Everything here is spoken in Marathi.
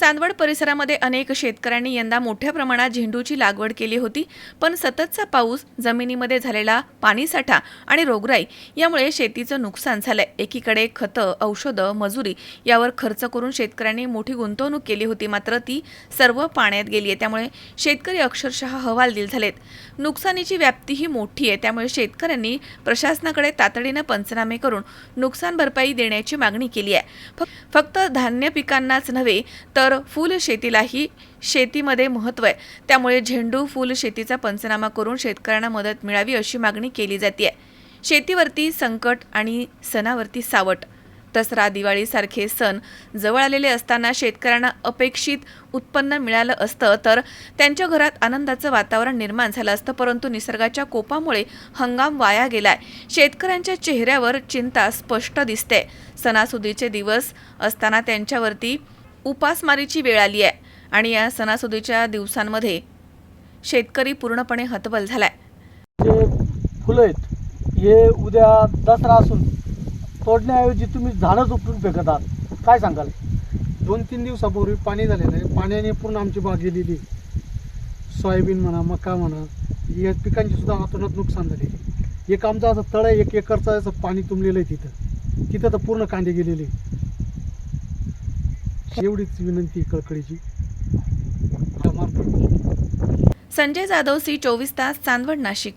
चांदवड परिसरामध्ये अनेक शेतकऱ्यांनी यंदा मोठ्या प्रमाणात झेंडूची लागवड केली होती पण सततचा पाऊस जमिनीमध्ये झालेला पाणीसाठा आणि रोगराई यामुळे शेतीचं नुकसान झालंय. एकीकडे खतं औषधं मजुरी यावर खर्च करून शेतकऱ्यांनी मोठी गुंतवणूक केली होती मात्र ती सर्व पाण्यात गेली आहे. त्यामुळे शेतकरी अक्षरशः हवालदिल झालेत. नुकसानीची व्याप्ती ही मोठी आहे त्यामुळे शेतकऱ्यांनी प्रशासनाकडे तातडीनं पंचनामे करून नुकसान भरपाई देण्याची मागणी केली आहे. फक्त धान्य पिकांनाच नव्हे तर फुल शेतीलाही शेतीमध्ये महत्त्व आहे. त्यामुळे झेंडू फुल शेतीचा पंचनामा करून शेतकऱ्यांना मदत मिळावी अशी मागणी केली जाते शेतीवरती संकट आणि सणावरती सावट. दसरा दिवाळीसारखे सण जवळ आलेले असताना शेतकऱ्यांना अपेक्षित उत्पन्न मिळालं असतं तर त्यांच्या घरात आनंदाचं वातावरण निर्माण झालं असतं परंतु निसर्गाच्या कोपामुळे हंगाम वाया गेलाय. शेतकऱ्यांच्या चेहऱ्यावर चिंता स्पष्ट दिसते. सणासुदीचे दिवस असताना त्यांच्यावरती उपासमारीची वेळ आली आहे आणि या सणासुदीच्या दिवसांमध्ये शेतकरी पूर्णपणे हतबल झालाय. जे फुलं आहेत हे उद्या दसरा असून तोडण्याऐवजी तुम्ही झाडच उपटून फेकत आहात. काय सांगाल? दोन तीन दिवसापूर्वी पाणी झालेलं आहे. पाण्याने पूर्ण आमची बाग गेलेली आहे. सोयाबीन म्हणा मका म्हणा या पिकांची सुद्धा अतोनात नुकसान झालेली आहे. एक आमचं असं तळ आहे एक एकरचं असं पाणी तुंबलेलं आहे तिथं. तिथं तर पूर्ण कांदे गेलेले आहे. एवढीच विनंती आहे कळकळीची. संजय जाधव सी चोवीस तास चांदवड नाशिक.